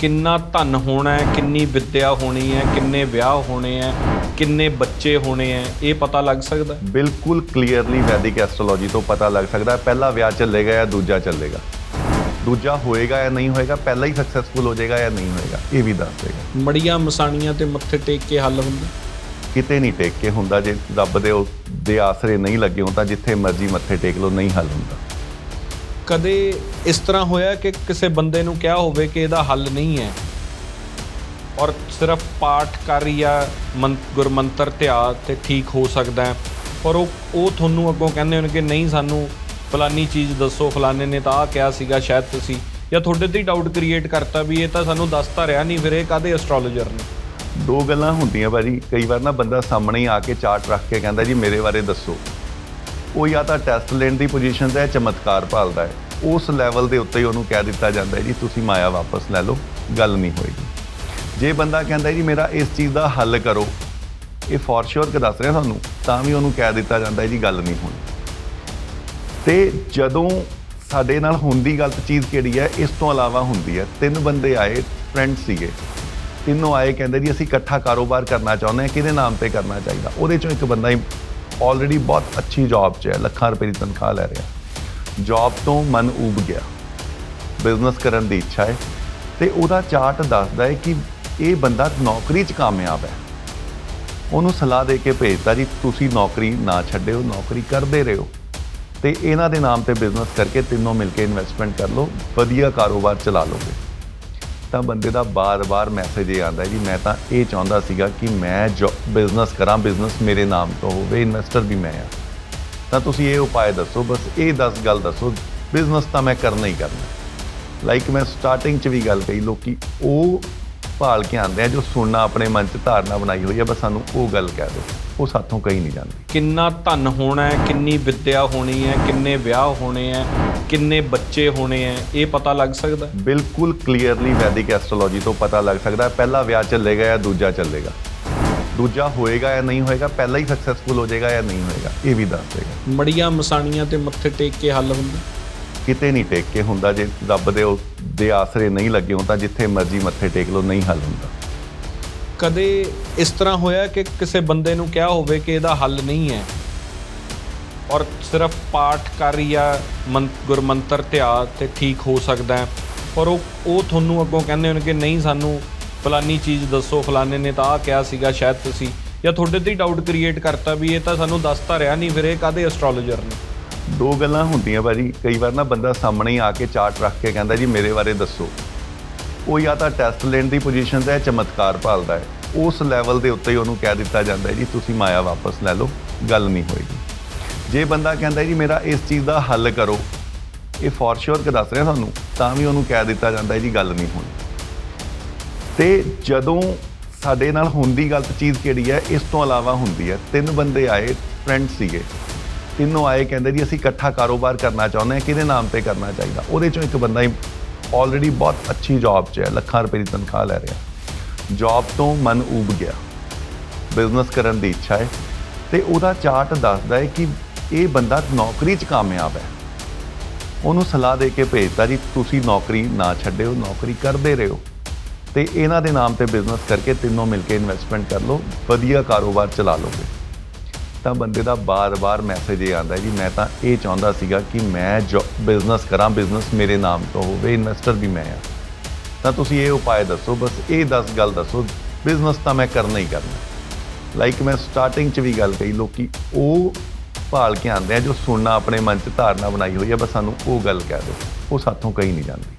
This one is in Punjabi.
ਕਿੰਨਾ ਧਨ ਹੋਣਾ ਹੈ ਕਿੰਨੀ ਵਿੱਦਿਆ ਹੋਣੀ ਹੈ ਕਿੰਨੇ ਵਿਆਹ ਹੋਣੇ ਹੈ ਕਿੰਨੇ ਬੱਚੇ ਹੋਣੇ ਹੈ ਇਹ ਪਤਾ ਲੱਗ ਸਕਦਾ ਹੈ? ਬਿਲਕੁਲ ਕਲੀਅਰਲੀ ਵੈਦਿਕ ਐਸਟ੍ਰੋਲੋਜੀ ਤੋਂ ਪਤਾ ਲੱਗ ਸਕਦਾ ਹੈ। ਪਹਿਲਾ ਵਿਆਹ ਚੱਲੇਗਾ ਜਾਂ ਦੂਜਾ ਚੱਲੇਗਾ? ਦੂਜਾ ਹੋਏਗਾ ਜਾਂ ਨਹੀਂ ਹੋਏਗਾ? ਪਹਿਲਾ ਹੀ ਸਕਸੈਸਫੁਲ ਹੋ ਜਾਏਗਾ ਜਾਂ ਨਹੀਂ ਹੋਏਗਾ? ਇਹ ਵੀ ਦੱਸ ਦੇਗਾ। ਮੜੀਆਂ ਮਸਾਣੀਆਂ ਤੇ ਮੱਥੇ ਟੇਕ ਕੇ ਹੱਲ ਹੁੰਦਾ? ਕਿਤੇ ਨਹੀਂ ਟੇਕ ਕੇ ਹੁੰਦਾ। ਜੇ ਰੱਬ ਦੇ ਉਹ- ਦੇ ਆਸਰੇ ਨਹੀਂ ਲੱਗੇ ਹੋ ਤਾਂ ਜਿੱਥੇ ਮਰਜ਼ੀ ਮੱਥੇ ਟੇਕ ਲਓ ਨਹੀਂ ਹੱਲ ਹੁੰਦਾ। ਕਦੇ ਇਸ ਤਰ੍ਹਾਂ ਹੋਇਆ ਕਿ ਕਿਸੇ ਬੰਦੇ ਨੂੰ ਕਿਹਾ ਹੋਵੇ ਕਿ ਇਹਦਾ ਹੱਲ ਨਹੀਂ ਹੈ? ਔਰ ਸਿਰਫ ਪਾਠ ਕਰ ਜਾਂ ਮੰ- ਗੁਰਮੰਤਰ ਧਿਆ ਤੇ ਠੀਕ ਹੋ ਸਕਦਾ ਹੈ? ਔਰ ਉਹ ਉਹ ਤੁਹਾਨੂੰ ਅੱਗੋਂ ਕਹਿੰਦੇ ਹੋਣ ਕਿ ਨਹੀਂ, ਸਾਨੂੰ ਫਲਾਨੀ ਚੀਜ਼ ਦੱਸੋ, ਫਲਾਨੇ ਨੇ ਤਾਂ ਆਹ ਕਿਹਾ ਸੀਗਾ ਸ਼ਾਇਦ ਤੁਸੀਂ। ਜਾਂ ਤੁਹਾਡੇ ਤੇ ਡਾਊਟ ਕ੍ਰੀਏਟ ਕਰਤਾ ਵੀ ਇਹ ਤਾਂ ਸਾਨੂੰ ਦੱਸਤਾ ਰਿਹਾ ਨਹੀਂ, ਫਿਰ ਇਹ ਕਾਦੇ ਐਸਟ੍ਰੋਲੋਜਰ ਨੇ? ਦੋ ਗੱਲਾਂ ਹੁੰਦੀਆਂ ਭਾਜੀ। ਕਈ ਵਾਰ ਨਾ ਬੰਦਾ ਸਾਹਮਣੇ ਆ ਕੇ ਚਾਰਟ ਰੱਖ ਕੇ ਕਹਿੰਦਾ, ਜੀ, ਮੇਰੇ ਬਾਰੇ ਦੱਸੋ। ਉਹ ਜਾਂ ਤਾਂ ਟੈਸਟ ਲੈਣ ਦੀ ਪੋਜੀਸ਼ਨ ਤੇ ਚਮਤਕਾਰ ਭਾਲਦਾ ਹੈ। ਉਸ ਲੈਵਲ ਦੇ ਉੱਤੇ ਹੀ ਉਹਨੂੰ ਕਹਿ ਦਿੱਤਾ ਜਾਂਦਾ ਹੈ, ਜੀ, ਤੁਸੀਂ ਮਾਇਆ ਵਾਪਸ ਲੈ ਲਓ, ਗੱਲ ਨਹੀਂ ਹੋਏਗੀ। ਜੇ ਬੰਦਾ ਕਹਿੰਦਾ ਜੀ, ਮੇਰਾ ਇਸ ਚੀਜ਼ ਦਾ ਹੱਲ ਕਰੋ। ਇਹ ਫੋਰ ਸ਼ੋਰ ਕਿ ਦੱਸ ਰਿਹਾ ਤੁਹਾਨੂੰ, ਤਾਂ ਵੀ ਉਹਨੂੰ ਕਹਿ ਦਿੱਤਾ ਜਾਂਦਾ ਹੈ, ਜੀ, ਗੱਲ ਨਹੀਂ ਹੋਣੀ। ਤੇ ਜਦੋਂ ਸਾਡੇ ਨਾਲ ਹੁੰਦੀ ਗਲਤ ਚੀਜ਼ ਕਿਹੜੀ ਹੈ, ਇਸ ਤੋਂ ਇਲਾਵਾ ਹੁੰਦੀ ਹੈ, ਤਿੰਨ ਬੰਦੇ ਆਏ ਫਰੈਂਡ ਸੀਗੇ। ਤਿੰਨੋਂ ਆਏ, ਕਹਿੰਦੇ ਜੀ, ਅਸੀਂ ਇਕੱਠਾ ਕਾਰੋਬਾਰ ਕਰਨਾ ਚਾਹੁੰਦੇ ਹਾਂ, ਕਿਹਦੇ ਨਾਮ ਤੇ ਕਰਨਾ ਚਾਹੀਦਾ? ਉਹਦੇ ਚੋਂ ਇੱਕ ਬੰਦਾ ਹੀ ਆਲਰੇਡੀ ਬਹੁਤ ਅੱਛੀ ਜੌਬ 'ਚ ਹੈ, ਲੱਖਾਂ ਰੁਪਏ ਦੀ ਤਨਖਾਹ ਲੈ ਰਿਹਾ। ਜੌਬ ਤੋਂ ਮਨ ਉਬ ਗਿਆ। ਬਿਜ਼ਨਸ ਕਰਨ ਦੀ ਇੱਛਾ ਹੈ। ਤੇ ਉਹਦਾ ਚਾਰਟ ਦੱਸਦਾ ਹੈ ਕਿ ਇਹ ਬੰਦਾ ਨੌਕਰੀ 'ਚ ਕਾਮਯਾਬ ਹੈ। ਉਹਨੂੰ ਸਲਾਹ ਦੇ ਕੇ ਭੇਜਦਾ ਜੀ, ਤੁਸੀਂ ਨੌਕਰੀ ਨਾ ਛੱਡਿਓ, ਨੌਕਰੀ ਕਰਦੇ ਰਹੋ। ਤੇ ਇਹਨਾਂ ਦੇ ਨਾਮ ਤੇ ਬਿਜ਼ਨਸ ਕਰਕੇ ਤਿੰਨੋਂ ਮਿਲ ਕੇ ਇਨਵੈਸਟਮੈਂਟ ਕਰ ਲਓ, ਵਧੀਆ ਕਾਰੋਬਾਰ ਚਲਾ ਲਓਗੇ। ਤਾਂ ਬੰਦੇ ਦਾ ਬਾਰ-ਬਾਰ ਮੈਸੇਜ ਇਹ ਆਉਂਦਾ ਜੀ ਮੈਂ ਤਾਂ ਇਹ ਚਾਹੁੰਦਾ ਸੀਗਾ ਕਿ ਮੈਂ ਜੋ ਬਿਜ਼ਨਸ ਕਰਾਂ ਬਿਜ਼ਨਸ ਮੇਰੇ ਨਾਮ ਤੋਂ ਹੋਵੇ ਇਨਵੈਸਟਰ ਵੀ ਮੈਂ ਆ ਤਾਂ ਤੁਸੀਂ ਇਹ ਉਪਾਅ ਦੱਸੋ, ਬਸ ਇਹ 10 ਗੱਲ ਦੱਸੋ ਬਿਜ਼ਨਸ ਤਾਂ ਮੈਂ ਕਰਨਾ ਹੀ ਕਰਨਾ। ਲਾਈਕ ਮੈਂ ਸਟਾਰਟਿੰਗ 'ਚ ਵੀ ਗੱਲ ਕਹੀ, ਲੋਕੀ ਉਹ ਭਾਲ ਕੇ ਆਉਂਦੇ ਆ ਜੋ ਸੁਣਨਾ ਆਪਣੇ ਮਨ 'ਚ ਧਾਰਨਾ ਬਣਾਈ ਹੋਈ ਹੈ ਬਸ ਸਾਨੂੰ ਉਹ ਗੱਲ ਕਹਿ ਦਿਓ। ਉਹ ਸਾਥੋਂ ਕਹੀ ਨਹੀਂ ਜਾਂਦੀ। ਕਿੰਨਾ ਧਨ ਹੋਣਾ ਹੈ ਕਿੰਨੀ ਵਿੱਦਿਆ ਹੋਣੀ ਹੈ ਕਿੰਨੇ ਵਿਆਹ ਹੋਣੇ ਹੈ ਕਿੰਨੇ ਬੱਚੇ ਹੋਣੇ ਹੈ ਇਹ ਪਤਾ ਲੱਗ ਸਕਦਾ? ਬਿਲਕੁਲ ਕਲੀਅਰਲੀ ਵੈਦਿਕ ਐਸਟ੍ਰੋਲੋਜੀ ਤੋਂ ਪਤਾ ਲੱਗ ਸਕਦਾ ਪਹਿਲਾ ਵਿਆਹ ਚੱਲੇਗਾ ਜਾਂ ਦੂਜਾ ਚੱਲੇਗਾ। ਦੂਜਾ ਹੋਏਗਾ ਜਾਂ ਨਹੀਂ ਹੋਏਗਾ ਪਹਿਲਾ ਹੀ ਸਕਸੈਸਫੁਲ ਹੋ ਜਾਏਗਾ ਜਾਂ ਨਹੀਂ ਹੋਏਗਾ ਇਹ ਵੀ ਦੱਸ ਦੇਗਾ। ਮੜੀਆਂ ਮਸਾਣੀਆਂ ਤੇ ਮੱਥੇ ਟੇਕ ਕੇ ਹੱਲ ਹੁੰਦਾ? ਕਿਤੇ ਨਹੀਂ ਟੇਕ ਕੇ ਹੁੰਦਾ ਜੇ ਰੱਬ ਦੇ ਦੇ ਆਸਰੇ ਨਹੀਂ ਲੱਗੇ ਹੋ ਤਾਂ ਜਿੱਥੇ ਮਰਜ਼ੀ ਮੱਥੇ ਟੇਕ ਲਓ ਨਹੀਂ ਹੱਲ ਹੁੰਦਾ। ਕਦੇ ਇਸ ਤਰ੍ਹਾਂ ਹੋਇਆ ਕਿ ਕਿਸੇ ਬੰਦੇ ਨੂੰ ਕਿਹਾ ਹੋਵੇ ਕਿ ਇਹਦਾ ਹੱਲ ਨਹੀਂ ਹੈ? ਔਰ ਸਿਰਫ ਪਾਠ ਕਰ ਜਾਂ ਮੰ- ਗੁਰਮੰਤਰ ਧਿਆ ਤੇ ਠੀਕ ਹੋ ਸਕਦਾ ਹੈ। ਔਰ ਉਹ ਉਹ ਤੁਹਾਨੂੰ ਅੱਗੋਂ ਕਹਿੰਦੇ ਹੋਣ ਕਿ ਨਹੀਂ, ਸਾਨੂੰ ਫਲਾਨੀ ਚੀਜ਼ ਦੱਸੋ, ਫਲਾਨੇ ਨੇ ਤਾਂ ਆਹ ਕਿਹਾ ਸੀਗਾ ਸ਼ਾਇਦ ਤੁਸੀਂ। ਜਾਂ ਤੁਹਾਡੇ ਤੇ ਡਾਊਟ ਕ੍ਰੀਏਟ ਕਰਤਾ ਵੀ ਇਹ ਤਾਂ ਸਾਨੂੰ ਦੱਸਤਾ ਰਿਹਾ ਨਹੀਂ, ਫਿਰ ਇਹ ਕਾਦੇ ਐਸਟ੍ਰੋਲੋਜਰ ਨੇ? ਦੋ ਗੱਲਾਂ ਹੁੰਦੀਆਂ ਭਾਜੀ। ਕਈ ਵਾਰ ਨਾ ਬੰਦਾ ਸਾਹਮਣੇ ਆ ਕੇ ਚਾਰਟ ਰੱਖ ਕੇ ਕਹਿੰਦਾ, ਜੀ, ਮੇਰੇ ਬਾਰੇ ਦੱਸੋ। ਉਹ ਜਾਂ ਤਾਂ ਟੈਸਟ ਲੈਣ ਦੀ ਪੋਜੀਸ਼ਨ ਤੇ ਚਮਤਕਾਰ ਭਾਲਦਾ ਹੈ। ਉਸ ਲੈਵਲ ਦੇ ਉੱਤੇ ਹੀ ਉਹਨੂੰ ਕਹਿ ਦਿੱਤਾ ਜਾਂਦਾ ਹੈ ਜੀ, ਤੁਸੀਂ ਮਾਇਆ ਵਾਪਸ ਲੈ ਲਓ, ਗੱਲ ਨਹੀਂ ਹੋਏਗੀ। ਜੇ ਬੰਦਾ ਕਹਿੰਦਾ ਜੀ, ਮੇਰਾ ਇਸ ਚੀਜ਼ ਦਾ ਹੱਲ ਕਰੋ। ਇਹ ਫੋਰ ਸ਼ੋਰ ਕਿ ਦੱਸ ਰਿਹਾ ਤੁਹਾਨੂੰ, ਤਾਂ ਵੀ ਉਹਨੂੰ ਕਹਿ ਦਿੱਤਾ ਜਾਂਦਾ ਹੈ ਜੀ, ਗੱਲ ਨਹੀਂ ਹੋਣੀ। ਤੇ ਜਦੋਂ ਸਾਡੇ ਨਾਲ ਹੁੰਦੀ ਗਲਤ ਚੀਜ਼ ਕਿਹੜੀ ਹੈ, ਇਸ ਤੋਂ ਇਲਾਵਾ ਹੁੰਦੀ ਹੈ, ਤਿੰਨ ਬੰਦੇ ਆਏ ਫਰੈਂਡ ਸੀਗੇ। ਤਿੰਨੋਂ ਆਏ, ਕਹਿੰਦੇ ਜੀ, ਅਸੀਂ ਇਕੱਠਾ ਕਾਰੋਬਾਰ ਕਰਨਾ ਚਾਹੁੰਦੇ ਹਾਂ, ਕਿਹਦੇ ਨਾਮ ਤੇ ਕਰਨਾ ਚਾਹੀਦਾ? ਉਹਦੇ ਚੋਂ ਇੱਕ ਬੰਦਾ ਹੀ ਆਲਰੇਡੀ ਬਹੁਤ ਅੱਛੀ ਜੌਬ 'ਚ ਹੈ, ਲੱਖਾਂ ਰੁਪਏ ਦੀ ਤਨਖਾਹ ਲੈ ਰਿਹਾ। ਜੌਬ ਤੋਂ ਮਨ ਉਬ ਗਿਆ। ਬਿਜ਼ਨਸ ਕਰਨ ਦੀ ਇੱਛਾ ਹੈ। ਤੇ ਉਹਦਾ ਚਾਰਟ ਦੱਸਦਾ ਹੈ ਕਿ ਇਹ ਬੰਦਾ ਨੌਕਰੀ 'ਚ ਕਾਮਯਾਬ ਹੈ। ਉਹਨੂੰ ਸਲਾਹ ਦੇ ਕੇ ਭੇਜਦਾ ਜੀ, ਤੁਸੀਂ ਨੌਕਰੀ ਨਾ ਛੱਡਿਓ, ਨੌਕਰੀ ਕਰਦੇ ਰਹੋ। ਤੇ ਇਹਨਾਂ ਦੇ ਨਾਮ ਤੇ ਬਿਜ਼ਨਸ ਕਰਕੇ ਤਿੰਨੋਂ ਮਿਲ ਕੇ ਇਨਵੈਸਟਮੈਂਟ ਕਰ ਲਓ, ਵਧੀਆ ਕਾਰੋਬਾਰ ਚਲਾ ਲਓਗੇ ਤਾਂ ਬੰਦੇ ਦਾ ਬਾਰ-ਬਾਰ ਮੈਸੇਜ ਇਹ ਆਉਂਦਾ ਜੀ, ਮੈਂ ਤਾਂ ਇਹ ਚਾਹੁੰਦਾ ਸੀਗਾ ਕਿ ਮੈਂ ਜੋ ਬਿਜ਼ਨਸ ਕਰਾਂ ਬਿਜ਼ਨਸ ਮੇਰੇ ਨਾਮ ਤੋਂ ਹੋਵੇ ਇਨਵੈਸਟਰ ਵੀ ਮੈਂ ਆ ਤਾਂ ਤੁਸੀਂ ਇਹ ਉਪਾਅ ਦੱਸੋ, ਬਸ ਇਹ 10 ਗੱਲ ਦੱਸੋ ਬਿਜ਼ਨਸ ਤਾਂ ਮੈਂ ਕਰਨਾ ਹੀ ਕਰਨਾ। ਲਾਈਕ ਮੈਂ ਸਟਾਰਟਿੰਗ 'ਚ ਵੀ ਗੱਲ ਕਹੀ, ਲੋਕੀ ਉਹ ਭਾਲ ਕੇ ਆਉਂਦੇ ਆ ਜੋ ਸੁਣਨਾ, ਆਪਣੇ ਮਨ 'ਚ ਧਾਰਨਾ ਬਣਾਈ ਹੋਈ ਹੈ ਬਸ ਸਾਨੂੰ ਉਹ ਗੱਲ ਕਹਿ ਦਿਓ। ਉਹ ਸਾਥੋਂ ਕਹੀ ਨਹੀਂ ਜਾਂਦੀ।